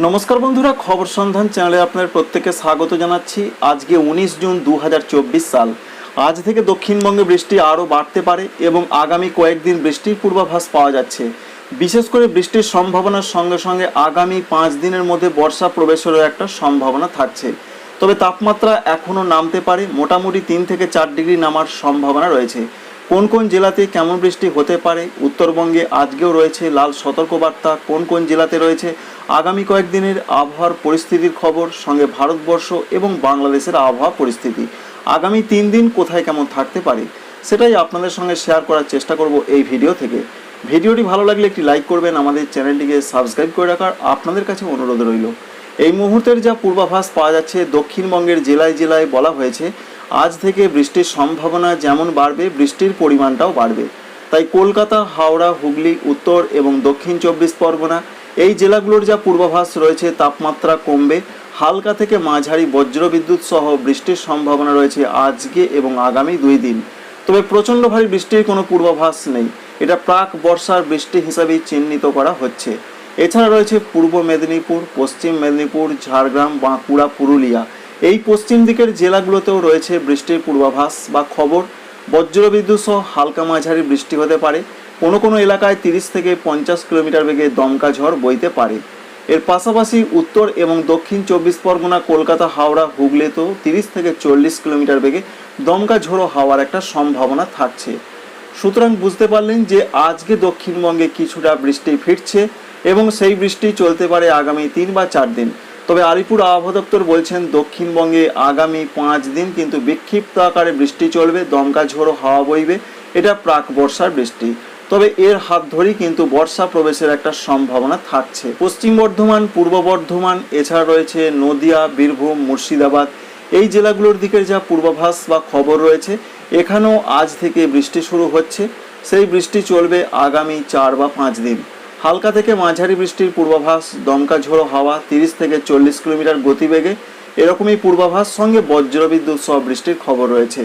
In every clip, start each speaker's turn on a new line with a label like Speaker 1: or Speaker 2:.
Speaker 1: নমস্কার বন্ধুরা, খবর সন্ধান চ্যানেলে আপনার প্রত্যেকে স্বাগত জানাচ্ছি। আজকে উনিশ জুন দু হাজার চব্বিশ সাল। আজ থেকে দক্ষিণবঙ্গে বৃষ্টি আরও বাড়তে পারে এবং আগামী কয়েকদিন বৃষ্টির পূর্বাভাস পাওয়া যাচ্ছে। বিশেষ করে বৃষ্টির সম্ভাবনার সঙ্গে সঙ্গে আগামী পাঁচ দিনের মধ্যে বর্ষা প্রবেশেরও একটা সম্ভাবনা থাকছে। তবে তাপমাত্রা এখনও নামতে পারে, মোটামুটি তিন থেকে চার ডিগ্রি নামার সম্ভাবনা রয়েছে। কোন কোন জেলাতে কেমন বৃষ্টি হতে পারে? উত্তরবঙ্গে আজকেও রয়েছে লাল সতর্কবার্তা। কোন কোন জেলাতে রয়েছে? আগামী কয়েকদিনের আবহাওয়ার পরিস্থিতির খবর, সঙ্গে ভারতবর্ষ এবং বাংলাদেশের আবহাওয়া পরিস্থিতি। আগামী তিন দিন কোথায় কেমন থাকতে পারে? সেটাই আপনাদের সঙ্গে শেয়ার করার চেষ্টা করব এই ভিডিও থেকে। ভিডিওটি ভালো লাগলে একটি লাইক করবেন, আমাদের চ্যানেলটিকে সাবস্ক্রাইব করে রাখার আপনাদের কাছে অনুরোধ রইল। এই মুহূর্তের যা পূর্বাভাস পাওয়া যাচ্ছে, দক্ষিণবঙ্গের জেলায় জেলায় বলা হয়েছে আজ থেকে বৃষ্টির সম্ভাবনা যেমন বাড়বে, বৃষ্টির পরিমাণটাও বাড়বে। তাই কলকাতা, হাওড়া, হুগলি, উত্তর এবং দক্ষিণ চব্বিশ পরগনা, এই জেলাগুলোর যা পূর্বাভাস রয়েছে, তাপমাত্রা কমবে। হালকা থেকে মাঝারি বজ্রবিদ্যুৎ সহ বৃষ্টির সম্ভাবনা রয়েছে আজকে এবং আগামী দুই দিন। তবে প্রচণ্ড ভারী বৃষ্টির কোনো পূর্বাভাস নেই। এটা প্রাক বর্ষার বৃষ্টি হিসাবেই চিহ্নিত করা হচ্ছে। এছাড়া রয়েছে পূর্ব মেদিনীপুর, পশ্চিম মেদিনীপুর, ঝাড়গ্রাম, বাঁকুড়া, পুরুলিয়া। এই পশ্চিম দিকের জেলাগুলোতেও রয়েছে বৃষ্টির পূর্বাভাস বা খবর। বজ্রবিদ্যুৎ সহ হালকা মাঝারি বৃষ্টি হতে পারে। কোনো কোনো এলাকায় তিরিশ থেকে পঞ্চাশ কিলোমিটার বেগে দমকা ঝড় বইতে পারে। এর পাশাপাশি উত্তর এবং দক্ষিণ চব্বিশ পরগনা, কলকাতা, হাওড়া, হুগলিতেও তিরিশ থেকে চল্লিশ কিলোমিটার বেগে দমকা ঝোড়ো হওয়ার একটা সম্ভাবনা থাকছে। সুতরাং বুঝতে পারলেন যে আজকে দক্ষিণবঙ্গে কিছুটা বৃষ্টি ফিরছে এবং সেই বৃষ্টি চলতে পারে আগামী তিন বা চার দিন। তবে আলিপুর আবহাওয়া দপ্তর বলছেন, দক্ষিণবঙ্গে আগামী পাঁচ দিন কিন্তু বিক্ষিপ্ত আকারে বৃষ্টি চলবে, দমকা ঝোড়ো হাওয়া বইবে। এটা প্রাক বর্ষার বৃষ্টি। তবে এর হাত ধরেই কিন্তু বর্ষা প্রবেশের একটা সম্ভাবনা থাকছে। পশ্চিম বর্ধমান, পূর্ব বর্ধমান, এছাড়া রয়েছে নদিয়া, বীরভূম, মুর্শিদাবাদ। এই জেলাগুলোর দিকের যা পূর্বাভাস বা খবর রয়েছে, এখানেও আজ থেকে বৃষ্টি শুরু হচ্ছে। সেই বৃষ্টি চলবে আগামী চার বা পাঁচ দিন। হালকা থেকে মাঝারি বৃষ্টির পূর্বাভাস, দমকা ঝোড়ো হাওয়া তিরিশ থেকে চল্লিশ কিলোমিটার গতিবেগে, এরকমই পূর্বাভাস, সঙ্গে বজ্রবিদ্যুৎ সহ বৃষ্টির খবর রয়েছে।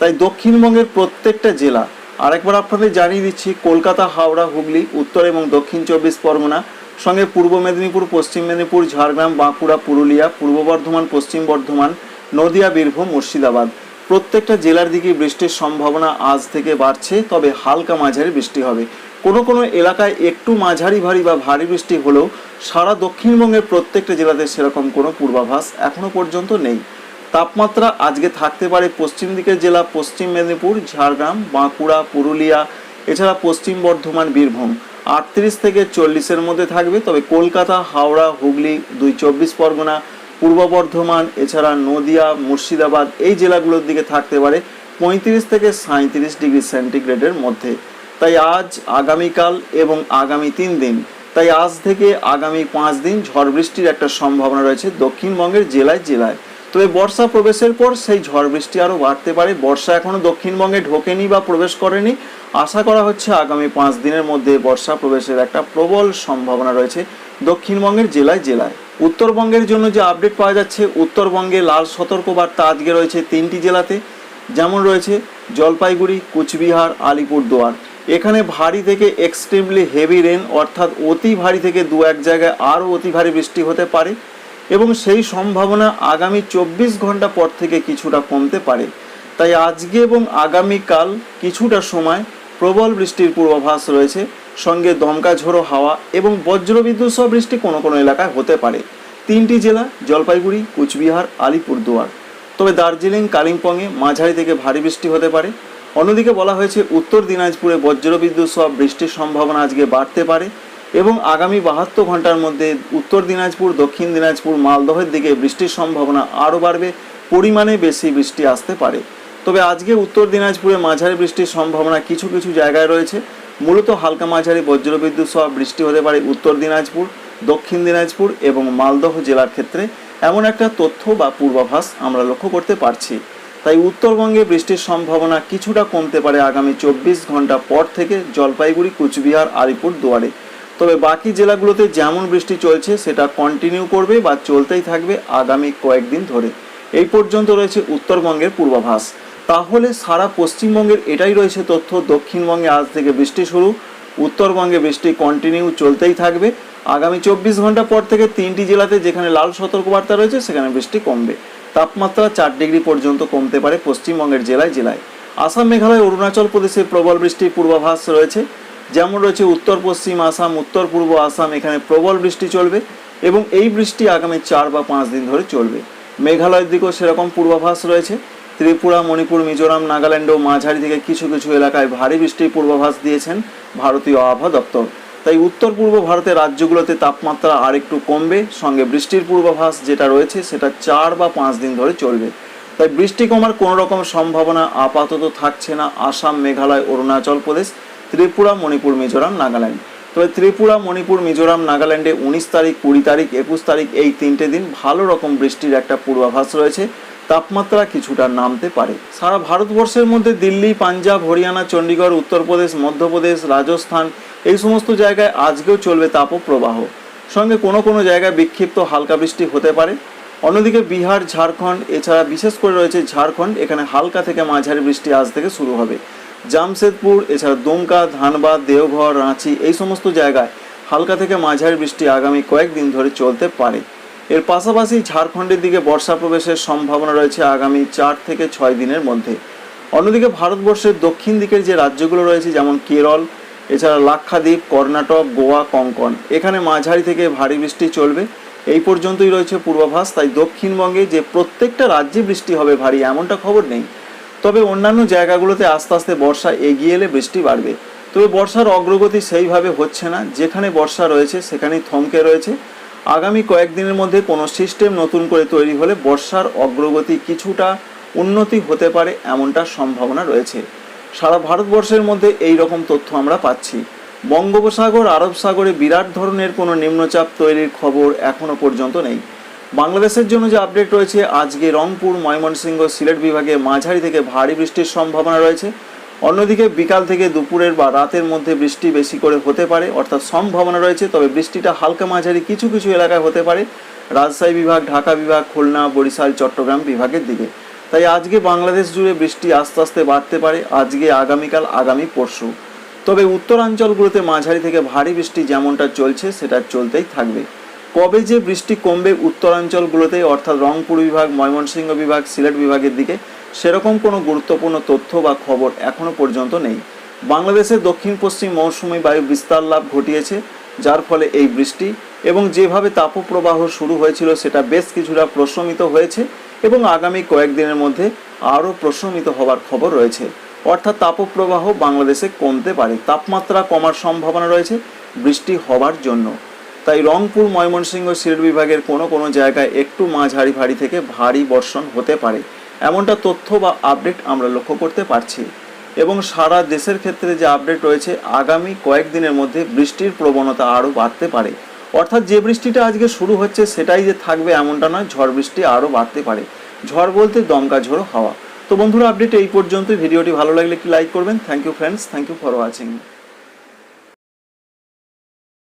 Speaker 1: তাই দক্ষিণবঙ্গের প্রত্যেকটা জেলা, আরেকবার আপনাদের জানিয়ে দিচ্ছি, কলকাতা, হাওড়া, হুগলি, উত্তর এবং দক্ষিণ চব্বিশ পরগনা, সঙ্গে পূর্ব মেদিনীপুর, পশ্চিম মেদিনীপুর, ঝাড়গ্রাম, বাঁকুড়া, পুরুলিয়া, পূর্ব বর্ধমান, পশ্চিম বর্ধমান, নদিয়া, বীরভূম, মুর্শিদাবাদ। প্রত্যেকটা জেলার দিকে বৃষ্টির সম্ভাবনা আজ থেকে বাড়ছে, তবে হালকা মাঝারি বৃষ্টি হবে। কোনো কোনো এলাকায় একটু মাঝারি ভারী বা ভারী বৃষ্টি হলেও সারা দক্ষিণবঙ্গের প্রত্যেকটা জেলাতে সেরকম কোনো পূর্বাভাস এখনও পর্যন্ত নেই। তাপমাত্রা আজকে থাকতে পারে পশ্চিম দিকের জেলা, পশ্চিম মেদিনীপুর, ঝাড়গ্রাম, বাঁকুড়া, পুরুলিয়া, এছাড়া পশ্চিম বর্ধমান, বীরভূম। আটত্রিশ থেকে চল্লিশের মধ্যে থাকবে, তবে কলকাতা, হাওড়া, হুগলি, দুই চব্বিশ পরগনা পূর্ব বর্ধমান, এছাড়া নদিয়া, মুর্শিদাবাদ, এই জেলাগুলোর দিকে থাকতে পারে পঁয়ত্রিশ থেকে সাঁত্রিশ ডিগ্রি সেন্টিগ্রেডের মধ্যে। তাই আজ, আগামীকাল এবং আগামী তিন দিন, তাই আজ থেকে আগামী পাঁচ দিন ঝড় বৃষ্টির একটা সম্ভাবনা রয়েছে দক্ষিণবঙ্গের জেলায় জেলায়। তবে বর্ষা প্রবেশের পর সেই ঝড় বৃষ্টি আরও বাড়তে পারে। বর্ষা এখনও দক্ষিণবঙ্গে ঢোকেনি বা প্রবেশ করেনি। আশা করা হচ্ছে আগামী পাঁচ দিনের মধ্যে বর্ষা প্রবেশের একটা প্রবল সম্ভাবনা রয়েছে দক্ষিণবঙ্গের জেলায় জেলায়। উত্তরবঙ্গের জন্য যে আপডেট পাওয়া যাচ্ছে, উত্তরবঙ্গে লাল সতর্কবার্তা আজকে রয়েছে তিনটি জেলাতে। যেমন রয়েছে জলপাইগুড়ি, কুচবিহার, আলিপুরদুয়ার। এখানে ভারী থেকে এক্সট্রিমলি হেভি রেন অর্থাৎ অতি ভারী থেকে দু এক জায়গায় আরও অতি ভারী বৃষ্টি হতে পারে এবং সেই সম্ভাবনা আগামী চব্বিশ ঘণ্টা পর থেকে কিছুটা কমতে পারে। তাই আজকে এবং আগামীকাল কিছুটা সময় প্রবল বৃষ্টির পূর্বাভাস রয়েছে। সঙ্গে দমকা ঝোড়ো হাওয়া এবং বজ্রবিদ্যুৎ সহ বৃষ্টি কোনো কোনো এলাকায় হতে পারে। তিনটি জেলা, জলপাইগুড়ি, কুচবিহার, আলিপুরদুয়ার। তবে দার্জিলিং, কালিম্পংয়ে মাঝারি থেকে ভারী বৃষ্টি হতে পারে। অন্যদিকে বলা হয়েছে, উত্তর দিনাজপুরে বজ্রবিদ্যুৎ সহ বৃষ্টির সম্ভাবনা আজকে বাড়তে পারে এবং আগামী বাহাত্তর ঘণ্টার মধ্যে উত্তর দিনাজপুর, দক্ষিণ দিনাজপুর, মালদহের দিকে বৃষ্টির সম্ভাবনা আরও বাড়বে, পরিমাণে বেশি বৃষ্টি আসতে পারে। তবে আজকে উত্তর দিনাজপুরে মাঝারি বৃষ্টির সম্ভাবনা কিছু কিছু জায়গায় রয়েছে। মূলত হালকা মাঝারি বজ্রবিদ্যুৎ সহ বৃষ্টি হতে পারে উত্তর দিনাজপুর, দক্ষিণ দিনাজপুর এবং মালদহ জেলার ক্ষেত্রে। এমন একটা তথ্য বা পূর্বাভাস আমরা লক্ষ্য করতে পারছি। তাই উত্তরবঙ্গে বৃষ্টির সম্ভাবনা কিছুটা কমতে পারে আগামী চব্বিশ ঘণ্টা পর থেকে জলপাইগুড়ি, কুচবিহার, আলিপুর দুয়ারে। তবে বাকি জেলাগুলোতে যেমন বৃষ্টি চলছে, সেটা কন্টিনিউ করবে বা চলতেই থাকবে আগামী কয়েকদিন ধরে। এই পর্যন্ত রয়েছে উত্তরবঙ্গের পূর্বাভাস। তাহলে সারা পশ্চিমবঙ্গের এটাই রয়েছে তথ্য। দক্ষিণবঙ্গে আজ থেকে বৃষ্টি শুরু, উত্তরবঙ্গে বৃষ্টি কন্টিনিউ চলতেই থাকবে। আগামী চব্বিশ ঘণ্টা পর থেকে তিনটি জেলাতে যেখানে লাল সতর্কবার্তা রয়েছে, সেখানে বৃষ্টি কমবে। তাপমাত্রা চার ডিগ্রি পর্যন্ত কমতে পারে পশ্চিমবঙ্গের জেলায় জেলায়। আসাম, মেঘালয়, অরুণাচল প্রদেশে প্রবল বৃষ্টির পূর্বাভাস রয়েছে। যেমন রয়েছে উত্তর, পশ্চিম আসাম, উত্তর, পূর্ব আসাম, এখানে প্রবল বৃষ্টি চলবে এবং এই বৃষ্টি আগামী চার বা পাঁচ দিন ধরে চলবে। মেঘালয়ের দিকেও সেরকম পূর্বাভাস রয়েছে। ত্রিপুরা, মণিপুর, মিজোরাম নাগাল্যান্ডেও মাঝারি থেকে কিছু কিছু এলাকায় ভারী বৃষ্টির পূর্বাভাস দিয়েছেন ভারতীয় আবহাওয়া দপ্তর। তাই উত্তর পূর্ব ভারতের রাজ্যগুলোতে তাপমাত্রা আরেকটু কমবে, সঙ্গে বৃষ্টির পূর্বাভাস যেটা রয়েছে সেটা চার বা পাঁচ দিন ধরে চলবে। তাই বৃষ্টি কমার কোনো রকম সম্ভাবনা আপাতত থাকছে না আসাম, মেঘালয়, অরুণাচল প্রদেশ, ত্রিপুরা, মণিপুর, মিজোরাম, নাগাল্যান্ড। তবে ত্রিপুরা, মণিপুর, মিজোরাম, নাগাল্যান্ডে উনিশ তারিখ, কুড়ি তারিখ, একুশ তারিখ এই তিনটে দিন ভালো রকম বৃষ্টির একটা পূর্বাভাস রয়েছে। তাপমাত্রা কিছুটা নামতে পারে। সারা ভারতবর্ষের মধ্যে দিল্লি, পাঞ্জাব, হরিয়ানা, চণ্ডীগড়, উত্তরপ্রদেশ, মধ্যপ্রদেশ, রাজস্থান এই সমস্ত জায়গায় আজকেও চলবে তাপপ্রবাহ। সঙ্গে কোনো কোনো জায়গায় বিক্ষিপ্ত হালকা বৃষ্টি হতে পারে। অন্যদিকে বিহার, ঝাড়খণ্ড, এছাড়া বিশেষ করে রয়েছে ঝাড়খণ্ড, এখানে হালকা থেকে মাঝারি বৃষ্টি আজ থেকে শুরু হবে। জামশেদপুর, এছাড়া দুমকা, ধানবাদ, দেওঘর, রাঁচি এই সমস্ত জায়গায় হালকা থেকে মাঝারি বৃষ্টি আগামী কয়েকদিন ধরে চলতে পারে। এর পাশাপাশি ঝাড়খণ্ডের দিকে বর্ষা প্রবেশের সম্ভাবনা রয়েছে আগামী চার থেকে ছয় দিনের মধ্যে। অন্যদিকে ভারতবর্ষের দক্ষিণ দিকের যে রাজ্যগুলো রয়েছে, যেমন কেরল, এছাড়া লাক্ষাদ্বীপ, কর্ণাটক, গোয়া, কঙ্কন, এখানে মাঝারি থেকে ভারী বৃষ্টি চলবে। এই পর্যন্তই রয়েছে পূর্বাভাস, তাই দক্ষিণবঙ্গে যে প্রত্যেকটা রাজ্যে বৃষ্টি হবে ভারী এমনটা খবর নেই। তবে অন্যান্য জায়গাগুলোতে আস্তে আস্তে বর্ষা এগিয়ে এলে বৃষ্টি বাড়বে। তবে বর্ষার অগ্রগতি সেইভাবে হচ্ছে না। যেখানে বর্ষা রয়েছে, সেখানেই থমকে রয়েছে। আগামী কয়েকদিনের মধ্যে কোনো সিস্টেম নতুন করে তৈরি হলে বর্ষার অগ্রগতি কিছুটা উন্নতি হতে পারে এমনটা সম্ভাবনা রয়েছে। সারা ভারতবর্ষের মধ্যে এই রকম তথ্য আমরা পাচ্ছি। বঙ্গোপসাগর, আরব সাগরে বিরাট ধরনের কোনো নিম্নচাপ তৈরির খবর এখনও পর্যন্ত নেই। বাংলাদেশের জন্য যে আপডেট রয়েছে, আজকে রংপুর, ময়মনসিংহ, সিলেট বিভাগে মাঝারি থেকে ভারী বৃষ্টির সম্ভাবনা রয়েছে। অন্যদিকে বিকাল থেকে দুপুরের বা রাতের মধ্যে বৃষ্টি বেশি করে হতে পারে, অর্থাৎ সম্ভাবনা রয়েছে, তবে বৃষ্টিটা হালকা মাঝারি কিছু কিছু এলাকায় হতে পারে। রাজশাহী বিভাগ, ঢাকা বিভাগ, খুলনা, বরিশাল, চট্টগ্রাম বিভাগের দিকে। তাই আজকে বাংলাদেশ জুড়ে বৃষ্টি আস্তে আস্তে বাড়তে পারে, আজকে, আগামীকাল, আগামী পরশু। তবে উত্তরাঞ্চলগুলোতে মাঝারি থেকে ভারী বৃষ্টি যেমনটা চলছে, সেটা চলতেই থাকবে। কবে যে বৃষ্টি কমবে উত্তরাঞ্চলগুলোতে, অর্থাৎ রংপুর বিভাগ, ময়মনসিংহ বিভাগ, সিলেট বিভাগের দিকে সেরকম কোনো গুরুত্বপূর্ণ তথ্য বা খবর এখনও পর্যন্ত নেই। বাংলাদেশের দক্ষিণ পশ্চিম মৌসুমী বায়ু বিস্তার লাভ ঘটিয়েছে, যার ফলে এই বৃষ্টি এবং যেভাবে তাপপ্রবাহ শুরু হয়েছিল সেটা বেশ কিছুটা প্রশমিত হয়েছে এবং আগামী কয়েকদিনের মধ্যে আরও প্রশমিত হওয়ার খবর রয়েছে। অর্থাৎ তাপপ্রবাহ বাংলাদেশে কমতে পারে, তাপমাত্রা কমার সম্ভাবনা রয়েছে বৃষ্টি হবার জন্য। তাই রংপুর, ময়মনসিংহ, সিলেট বিভাগের কোনো কোনো জায়গায় একটু মাঝারি ভারী থেকে ভারী বর্ষণ হতে পারে। এমনটা তথ্য বা আপডেট আমরা লক্ষ্য করতে পারছি। এবং সারা দেশের ক্ষেত্রে যে আপডেট রয়েছে, আগামী কয়েকদিনের মধ্যে বৃষ্টির প্রবণতা আরও বাড়তে পারে। অর্থাৎ যে বৃষ্টিটা আজকে শুরু হচ্ছে, সেটাই যে থাকবে এমনটা নয়, ঝড় বৃষ্টি আরও বাড়তে পারে। ঝড় বলতে দমকা ঝোড়ো হাওয়া। তো বন্ধুরা আপডেট এই পর্যন্ত ভিডিওটি ভালো লাগলে কি লাইক করবেন। Thank you friends thank you for watching